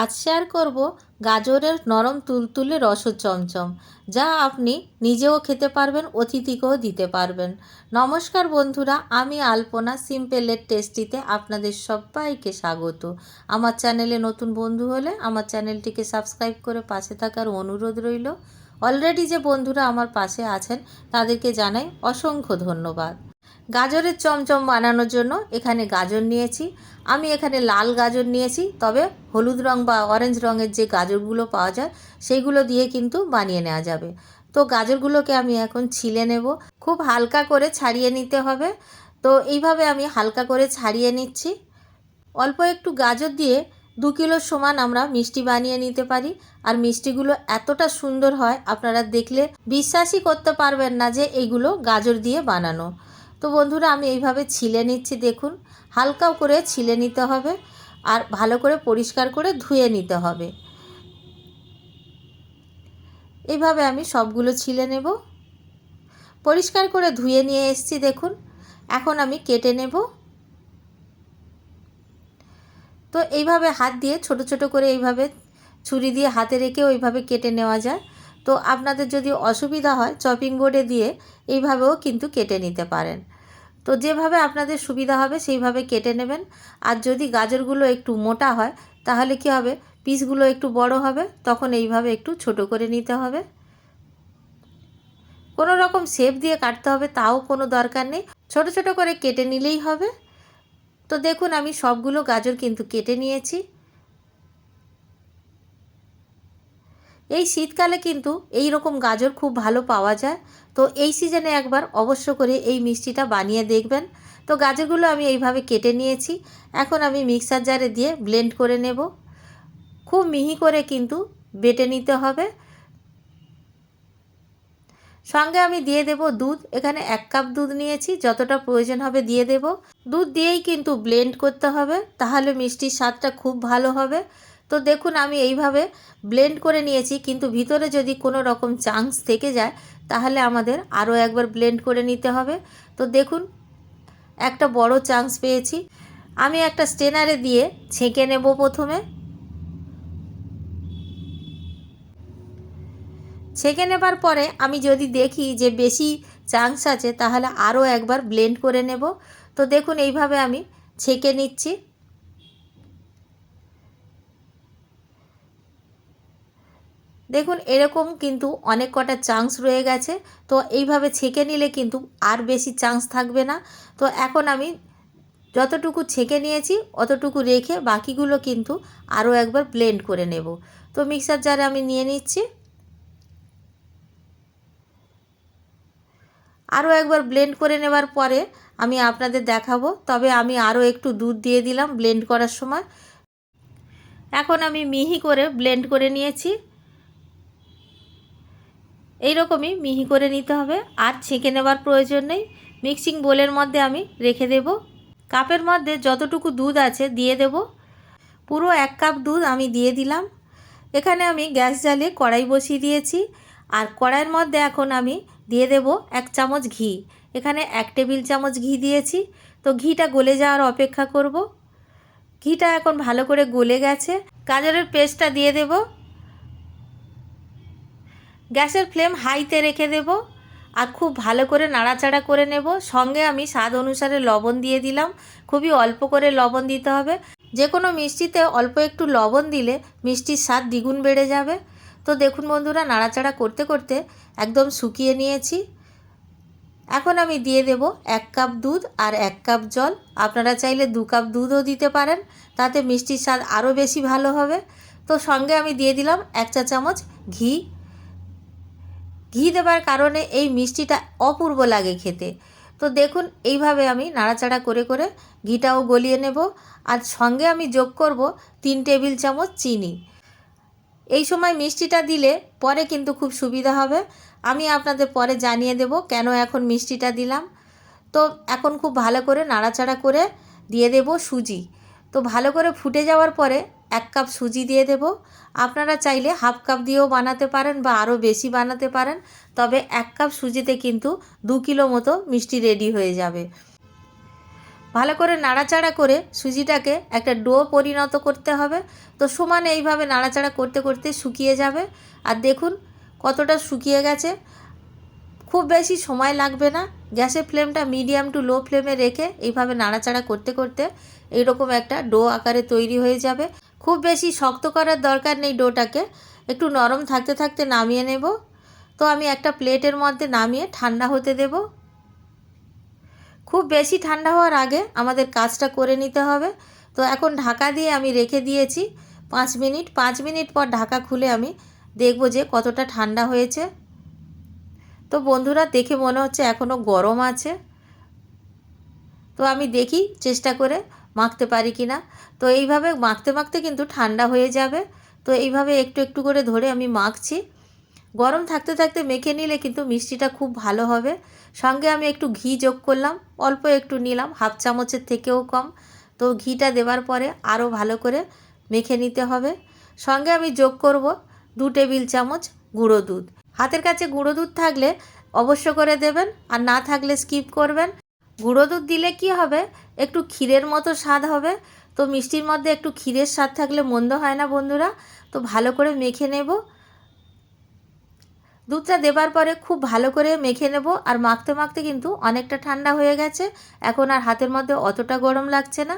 আজ শেয়ার করব গাজরের নরম তুলতুলে রস চমচম, যা আপনি নিজেও খেতে পারবেন, অতিথিকেও দিতে পারবেন। নমস্কার বন্ধুরা, আমি আলপনা সিম্পেলের টেস্টিতে আপনাদের সবাইকে স্বাগত। আমার চ্যানেলে নতুন বন্ধু হলে আমার চ্যানেলটিকে সাবস্ক্রাইব করে পাশে থাকার অনুরোধ রইল। অলরেডি যে বন্ধুরা আমার পাশে আছেন, তাদেরকে জানাই অসংখ্য ধন্যবাদ। গাজরের চমচম বানানোর জন্য এখানে গাজর নিয়েছি। আমি এখানে লাল গাজর নিয়েছি, তবে হলুদ রং বা অরেঞ্জ রঙের যে গাজরগুলো পাওয়া যায় সেইগুলো দিয়ে কিন্তু বানিয়ে নেওয়া যাবে। তো গাজরগুলোকে আমি এখন ছিলে নেব। খুব হালকা করে ছাড়িয়ে নিতে হবে। তো এইভাবে আমি হালকা করে ছাড়িয়ে নিচ্ছি। অল্প একটু গাজর দিয়ে দু কিলোর সমান আমরা মিষ্টি বানিয়ে নিতে পারি। আর মিষ্টিগুলো এতটা সুন্দর হয়, আপনারা দেখলে বিশ্বাসই করতে পারবেন না যে এইগুলো গাজর দিয়ে বানানো। তো বন্ধুরা, আমি এইভাবে ছিলে নিচ্ছি, দেখুন। হালকা করে ছিলে নিতে হবে আর ভালো করে পরিষ্কার করে ধুয়ে নিতে হবে। এইভাবে আমি সবগুলো ছিলে নেব। পরিষ্কার করে ধুয়ে নিয়ে এসছি, দেখুন। এখন আমি কেটে নেব। তো এইভাবে হাত দিয়ে, ছোট ছোট করে এইভাবে ছুরি দিয়ে হাতে রেখে ওইভাবে কেটে নেওয়া যায়। তো আপনাদের যদি অসুবিধা হয় চপিং বোর্ডে দিয়ে এইভাবেও কিন্তু কেটে নিতে পারেন। তো যেভাবে আপনাদের সুবিধা হবে সেইভাবে কেটে নেবেন। আর যদি গাজরগুলো একটু মোটা হয় তাহলে কি হবে? পিসগুলো একটু বড় হবে, তখন এইভাবে একটু ছোট করে নিতে হবে। কোনো রকম শেপ দিয়ে কাটতে হবে তাও কোনো দরকার নেই। ছোট ছোট করে কেটে নিলেই হবে। তো দেখুন আমি সবগুলো গাজর কিন্তু কেটে নিয়েছি। এই শীতকালে কিন্তু এই রকম গাজর খুব ভালো পাওয়া যায়। তো এই সিজনে একবার অবশ্য করে এই মিষ্টিটা বানিয়ে দেখবেন। তো গাজরগুলো আমি এইভাবে কেটে নিয়েছি। এখন আমি মিক্সার জারে দিয়ে ব্লেন্ড করে নেব। খুব মিহি করে কিন্তু বেটে নিতে হবে। সঙ্গে আমি দিয়ে দেব দুধ। এখানে এক কাপ দুধ নিয়েছি। যতটা প্রয়োজন হবে দিয়ে দেব। দুধ দিয়েই কিন্তু ব্লেন্ড করতে হবে। তাহলে মিষ্টির স্বাদটা খুব ভালো হবে। তো দেখুন, আমি এইভাবে ব্লেন্ড করে নিয়েছি। কিন্তু ভিতরে যদি কোনো রকম চান্স থেকে যায়, তাহলে আমাদের আরও একবার ব্লেন্ড করে নিতে হবে। তো দেখুন, একটা বড় চান্স পেয়েছি। আমি একটা স্টেনারে দিয়ে ছেঁকে নেব প্রথমে। ছেঁকে নেবার পরে আমি যদি দেখি যে বেশি চান্স আছে, তাহলে আরও একবার ব্লেন্ড করে নেব। তো দেখুন, এইভাবে আমি ছেঁকে নিচ্ছি। দেখুন, এরকম কিন্তু অনেক কটা চান্স রয়ে গেছে। তো এইভাবে ছেঁকে নিলে কিন্তু আর বেশি চান্স থাকবে না। তো এখন আমি যতটুকু ছেঁকে নিয়েছি, অতটুকু রেখে বাকিগুলো কিন্তু আরও একবার ব্লেন্ড করে নেব। তো মিক্সার জারে আমি নিয়ে নিচ্ছি। আরও একবার ব্লেন্ড করে নেবার পরে আমি আপনাদের দেখাবো, তবে আমি আরও একটু দুধ দিয়ে দিলাম ব্লেন্ড করার সময়। এখন আমি মিহি করে ব্লেন্ড করে নিয়েছি। এই রকমই মিহি করে নিতে হবে। আর ছেঁকে নেবার প্রয়োজন নেই। মিক্সিং বোলের মধ্যে আমি রেখে দেব। কাপের মধ্যে যতটুকু দুধ আছে দিয়ে দেব। পুরো এক কাপ দুধ আমি দিয়ে দিলাম। এখানে আমি গ্যাস জ্বালিয়ে কড়াই বসিয়ে দিয়েছি। আর কড়াইয়ের মধ্যে এখন আমি দিয়ে দেব এক চামচ ঘি। এখানে এক টেবিল চামচ ঘি দিয়েছি। তো ঘিটা গলে যাওয়ার অপেক্ষা করব। ঘিটা এখন ভালো করে গলে গেছে। গাজরের পেস্টটা দিয়ে দেবো। গ্যাসের ফ্লেম হাইতে রেখে দেব আর খুব ভালো করে নাড়াচাড়া করে নেব। সঙ্গে আমি স্বাদ অনুসারে লবণ দিয়ে দিলাম। খুবই অল্প করে লবণ দিতে হবে। যে কোনো মিষ্টিতে অল্প একটু লবণ দিলে মিষ্টির স্বাদ দ্বিগুণ বেড়ে যাবে। তো দেখুন বন্ধুরা, নাড়াচাড়া করতে করতে একদম শুকিয়ে নিয়েছি। এখন আমি দিয়ে দেব এক কাপ দুধ আর এক কাপ জল। আপনারা চাইলে দু কাপ দুধও দিতে পারেন, তাতে মিষ্টির স্বাদ আরও বেশি ভালো হবে। তো সঙ্গে আমি দিয়ে দিলাম এক চা চামচ ঘি ঘি দেবার কারণে এই মিষ্টিটা অপূর্ব লাগে খেতে। তো দেখুন, এইভাবে আমি নাড়াচাড়া করে করে ঘিটাও গলিয়ে নেব আর সঙ্গে আমি যোগ করব তিন টেবিল চামচ চিনি। এই সময় মিষ্টিটা দিলে পরে কিন্তু খুব সুবিধা হবে। আমি আপনাদের পরে জানিয়ে দেব কেন এখন মিষ্টিটা দিলাম। তো এখন খুব ভালো করে নাড়াচাড়া করে দিয়ে দেব সুজি। তো ভালো করে ফুটে যাওয়ার পরে এক কাপ সুজি দিয়ে দেব। আপনারা চাইলে হাফ কাপ দিয়েও বানাতে পারেন বা আরও বেশি বানাতে পারেন। তবে এক কাপ সুজিতে কিন্তু দু কিলো মতো মিষ্টি রেডি হয়ে যাবে। ভালো করে নাড়াচাড়া করে সুজিটাকে একটা ডো পরিণত করতে হবে। তো সমানে এইভাবে নাড়াচাড়া করতে করতে শুকিয়ে যাবে। আর দেখুন কতটা শুকিয়ে গেছে। খুব বেশি সময় লাগবে না। গ্যাসের ফ্লেমটা মিডিয়াম টু লো ফ্লেমে রেখে এইভাবে নাড়াচাড়া করতে করতে এইরকম একটা ডো আকারে তৈরি হয়ে যাবে। খুব বেশি শক্ত করার দরকার নেই ডোটাকে। একটু নরম থাকতে থাকতে নামিয়ে নেব। তো আমি একটা প্লেটের মধ্যে নামিয়ে ঠান্ডা হতে দেব। খুব বেশি ঠান্ডা হওয়ার আগে আমাদের কাজটা করে নিতে হবে। তো এখন ঢাকা দিয়ে আমি রেখে দিয়েছি পাঁচ মিনিট। পাঁচ মিনিট পর ঢাকা খুলে আমি দেখব যে কতটা ঠান্ডা হয়েছে। তো বন্ধুরা, দেখে মনে হচ্ছে এখনও গরম আছে। তো আমি দেখি, চেষ্টা করে মাখতে পারি কি না? তো এইভাবে মাখতে মাখতে কিন্তু ঠান্ডা হয়ে যাবে। তো এইভাবে একটু একটু করে ধরে আমি মাখছি। গরম থাকতে থাকতে মেখে নিলে কিন্তু মিষ্টিটা খুব ভালো হবে। সঙ্গে আমি একটু ঘি যোগ করলাম। অল্প একটু নিলাম, হাফ চামচের থেকেও কম। তো ঘিটা দেওয়ার পরে আরও ভালো করে মেখে নিতে হবে। সঙ্গে আমি যোগ করব দু টেবিল চামচ গুঁড়ো দুধ। হাতের কাছে গুঁড়ো দুধ থাকলে অবশ্য করে দেবেন, আর না থাকলে স্কিপ করবেন। গুঁড়ো দুধ দিলে কি হবে? একটু ক্ষীরের মতো স্বাদ হবে। তো মিষ্টির মধ্যে একটু ক্ষীরের স্বাদ থাকলে মন্দ হয় না বন্ধুরা। তো ভালো করে মেখে নেব। দুধটা দেবার পরে খুব ভালো করে মেখে নেব। আর মাখতে মাখতে কিন্তু অনেকটা ঠান্ডা হয়ে গেছে। এখন আর হাতের মধ্যে অতটা গরম লাগছে না।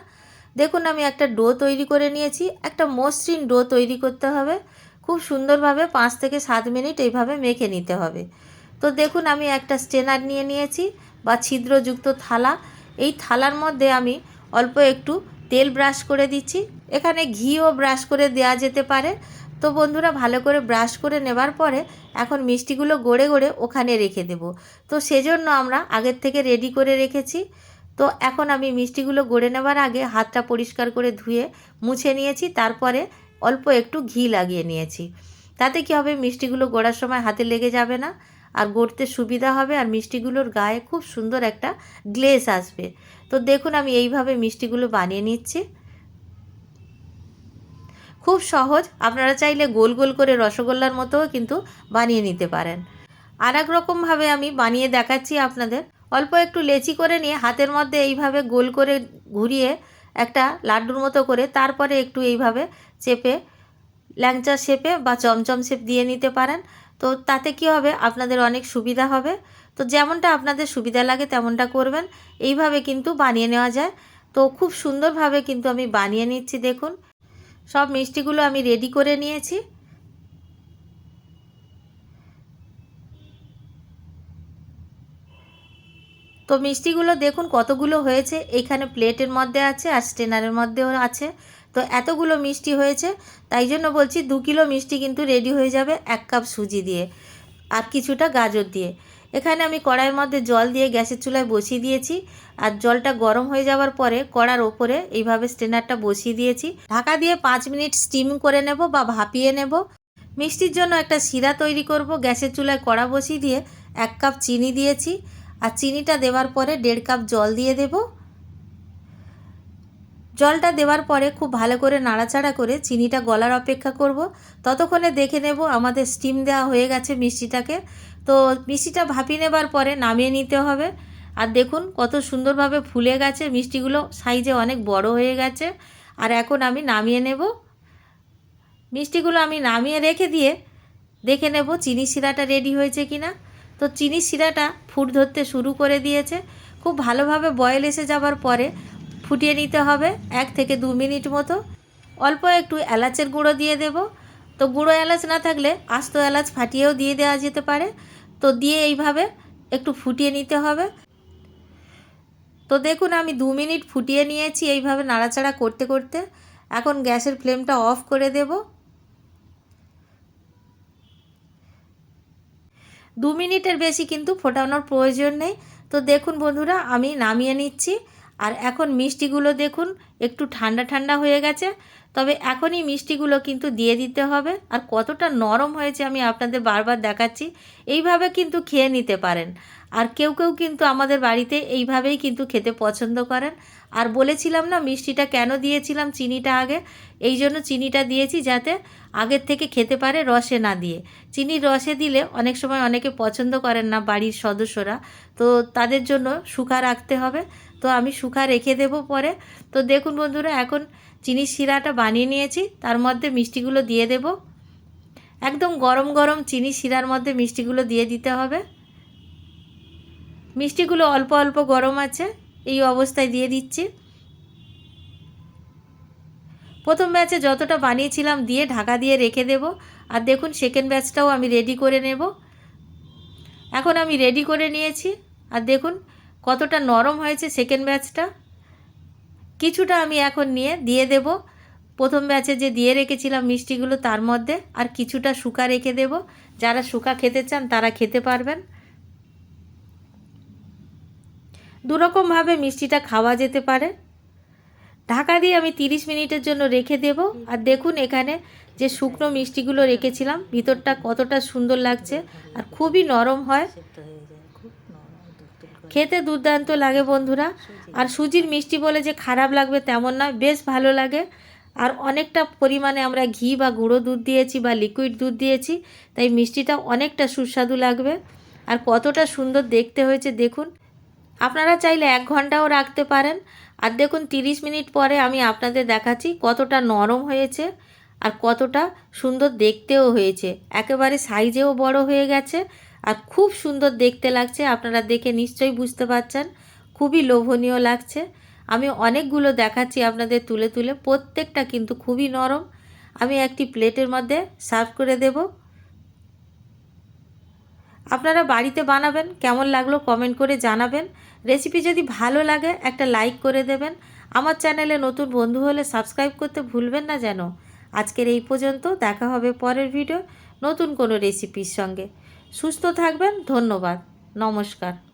দেখুন, আমি একটা ডো তৈরি করে নিয়েছি। একটা মসৃণ ডো তৈরি করতে হবে। খুব সুন্দরভাবে পাঁচ থেকে সাত মিনিট এইভাবে মেখে নিতে হবে। তো দেখুন, আমি একটা স্টেনার নিয়ে নিয়েছি বা ছিদ্রযুক্ত থালা। এই থালার মধ্যে আমি অল্প একটু তেল ব্রাশ করে দিচ্ছি। এখানে ঘিও ব্রাশ করে দেওয়া যেতে পারে। তো বন্ধুরা, ভালো করে ব্রাশ করে নেবার পরে এখন মিষ্টিগুলো গড়ে গড়ে ওখানে রেখে দেব। তো সেজন্য আমরা আগের থেকে রেডি করে রেখেছি। তো এখন আমি মিষ্টিগুলো গড়ে নেবার আগে হাতটা পরিষ্কার করে ধুয়ে মুছে নিয়েছি। তারপরে অল্প একটু ঘি লাগিয়ে নিয়েছি। তাতে কি হবে? মিষ্টিগুলো গড়ার সময় হাতে লেগে যাবে না। আর গড়তে সুবিধা হবে আর মিষ্টিগুলোর গায়ে খুব সুন্দর একটা গ্লেস আসবে। তো দেখুন আমি এইভাবে মিষ্টিগুলো বানিয়ে নিচ্ছি। খুব সহজ। আপনারা চাইলে গোল গোল করে রসগোল্লার মতোও কিন্তু বানিয়ে নিতে পারেন। আর এক রকমভাবে আমি বানিয়ে দেখাচ্ছি আপনাদের। অল্প একটু লেচি করে নিয়ে হাতের মধ্যে এইভাবে গোল করে ঘুরিয়ে একটা লাড্ডুর মতো করে তারপরে একটু এইভাবে চেপে ল্যাংচা শেপে বা চমচম শেপ দিয়ে নিতে পারেন। তো তাতে কি হবে? আপনাদের অনেক সুবিধা হবে। তো যেমনটা আপনাদের সুবিধা লাগে তেমনটা করবেন। এইভাবে কিন্তু বানিয়ে নেওয়া যায়। তো খুব সুন্দরভাবে কিন্তু আমি বানিয়ে নিচ্ছি, দেখুন। সব মিষ্টিগুলো আমি রেডি করে নিয়েছি। তো মিষ্টিগুলো দেখুন কতগুলো হয়েছে। এখানে প্লেটের মধ্যে আছে আর স্টেনারের মধ্যেও আছে। তো এতগুলো মিষ্টি হয়েছে, তাই জন্য বলছি দু কিলো মিষ্টি কিন্তু রেডি হয়ে যাবে এক কাপ সুজি দিয়ে আর কিছুটা গাজর দিয়ে। এখানে আমি কড়াইয়ের মধ্যে জল দিয়ে গ্যাসের চুলায় বসিয়ে দিয়েছি আর জলটা গরম হয়ে যাওয়ার পরে কড়ার ওপরে এইভাবে স্টেনারটা বসিয়ে দিয়েছি। ঢাকা দিয়ে পাঁচ মিনিট স্টিম করে নেব বা ভাপিয়ে নেব। মিষ্টির জন্য একটা শিরা তৈরি করব, গ্যাসের চুলায় কড়া বসিয়ে দিয়ে এক কাপ চিনি দিয়েছি। আর চিনিটা দেওয়ার পরে দেড় কাপ জল দিয়ে দেব। জলটা দেওয়ার পরে খুব ভালো করে নাড়াচাড়া করে চিনিটা গলার অপেক্ষা করব। ততক্ষণে দেখে নেব আমাদের স্টিম দেওয়া হয়ে গেছে মিষ্টিটাকে। তো মিষ্টিটা ভাপিয়ে নেবার পরে নামিয়ে নিতে হবে। আর দেখুন কত সুন্দরভাবে ফুলে গেছে, মিষ্টিগুলো সাইজে অনেক বড় হয়ে গেছে। আর এখন আমি নামিয়ে নেব। মিষ্টিগুলো আমি নামিয়ে রেখে দিয়ে দেখে নেব চিনি শিরাটা রেডি হয়েছে কি না তো চিনি শিরাটা ফুট ধরতে শুরু করে দিয়েছে। খুব ভালোভাবে বয়েল এসে যাবার পরে ফুটিয়ে নিতে হবে, এক থেকে দু মিনিট মতো। অল্প একটু এলাচের গুঁড়ো দিয়ে দেব। তো গুঁড়ো এলাচ না থাকলে আস্ত এলাচ ফাটিয়েও দিয়ে দেওয়া যেতে পারে। তো দিয়ে এইভাবে একটু ফুটিয়ে নিতে হবে। তো দেখুন, আমি দু মিনিট ফুটিয়ে নিয়েছি এইভাবে নাড়াচাড়া করতে করতে। এখন গ্যাসের ফ্লেমটা অফ করে দেব। দু মিনিটের বেশি কিন্তু ফোটানোর প্রয়োজন নেই। তো দেখুন বন্ধুরা, আমি নামিয়ে নিচ্ছি। আর এখন মিষ্টিগুলো দেখুন, একটু ঠান্ডা ঠান্ডা হয়ে গেছে। তবে এখনই মিষ্টিগুলো কিন্তু দিয়ে দিতে হবে। আর কতটা নরম হয়েছে আমি আপনাদের বারবার দেখাচ্ছি, এইভাবে কিন্তু খেয়ে নিতে পারেন। আর কেউ কেউ কিন্তু আমাদের বাড়িতে এইভাবেই কিন্তু খেতে পছন্দ করেন। আর বলেছিলাম না মিষ্টিটা কেন দিয়েছিলাম চিনিটা আগে? এই জন্য চিনিটা দিয়েছি যাতে আগের থেকে খেতে পারে রসে না দিয়ে। চিনির রসে দিলে অনেক সময় অনেকে পছন্দ করেন না বাড়ির সদস্যরা। তো তাদের জন্য শুকা রাখতে হবে। তো আমি শুকা রেখে দেব পরে। তো দেখুন বন্ধুরা, এখন চিনির শিরাটা বানিয়ে নিয়েছি, তার মধ্যে মিষ্টিগুলো দিয়ে দেব। একদম গরম গরম চিনি শিরার মধ্যে মিষ্টিগুলো দিয়ে দিতে হবে। মিষ্টিগুলো অল্প অল্প গরম আছে, এই অবস্থায় দিয়ে দিচ্ছি। প্রথম ব্যাচে যতটা বানিয়েছিলাম দিয়ে ঢাকা দিয়ে রেখে দেব। আর দেখুন সেকেন্ড ব্যাচটাও আমি রেডি করে নেব। এখন আমি রেডি করে নিয়েছি। আর দেখুন কতটা নরম হয়েছে সেকেন্ড ব্যাচটা কিছুটা আমি এখন নিয়ে দিয়ে দেব। প্রথম ব্যাচে যে দিয়ে রেখেছিলাম মিষ্টিগুলো, তার মধ্যে আর কিছুটা শুকা রেখে দেব। যারা শুকা খেতে চান, তারা খেতে পারবেন। দুরকমভাবে মিষ্টিটা খাওয়া যেতে পারে। ঢাকা দিয়ে আমি তিরিশ মিনিটের জন্য রেখে দেব। আর দেখুন এখানে যে শুকনো মিষ্টিগুলো রেখেছিলাম, ভিতরটা কতটা সুন্দর লাগছে। আর খুবই নরম হয়। খেতে দুর্দান্ত লাগে বন্ধুরা। আর সুজির মিষ্টি বলে যে খারাপ লাগবে তেমন নয় বেশ ভালো লাগে। আর অনেকটা পরিমাণে আমরা ঘি বা গুঁড়ো দুধ দিয়েছি বা লিকুইড দুধ দিয়েছি তাই মিষ্টিটা অনেকটা সুস্বাদু লাগবে। আর কতটা সুন্দর দেখতে হয়েছে দেখুন। আপনারা চাইলে এক ঘন্টাও রাখতে পারেন। আর দেখুন তিরিশ মিনিট পরে আমি আপনাদের দেখাচ্ছি কতটা নরম হয়েছে আর কতটা সুন্দর দেখতেও হয়েছে। একেবারে সাইজেও বড় হয়ে গেছে। আর খুব সুন্দর দেখতে লাগছে, আপনারা দেখে নিশ্চয়ই বুঝতে পারছেন। খুবই লোভনীয় লাগছে। আমি অনেকগুলো দেখাচ্ছি আপনাদের তুলে তুলে, প্রত্যেকটা কিন্তু খুবই নরম। আমি একটি প্লেটের মধ্যে সার্ভ করে দেব। আপনারা বাড়িতে বানাবেন, কেমন লাগল কমেন্ট করে জানাবেন। রেসিপি যদি ভালো লাগে, একটা লাইক করে দেবেন। আমার চ্যানেলে নতুন বন্ধু হলে সাবস্ক্রাইব করতে ভুলবেন না যেন। আজকের এই পর্যন্ত, দেখা হবে পরের ভিডিও নতুন কোনো রেসিপির সঙ্গে। সুস্থ থাকবেন ধন্যবাদ নমস্কার।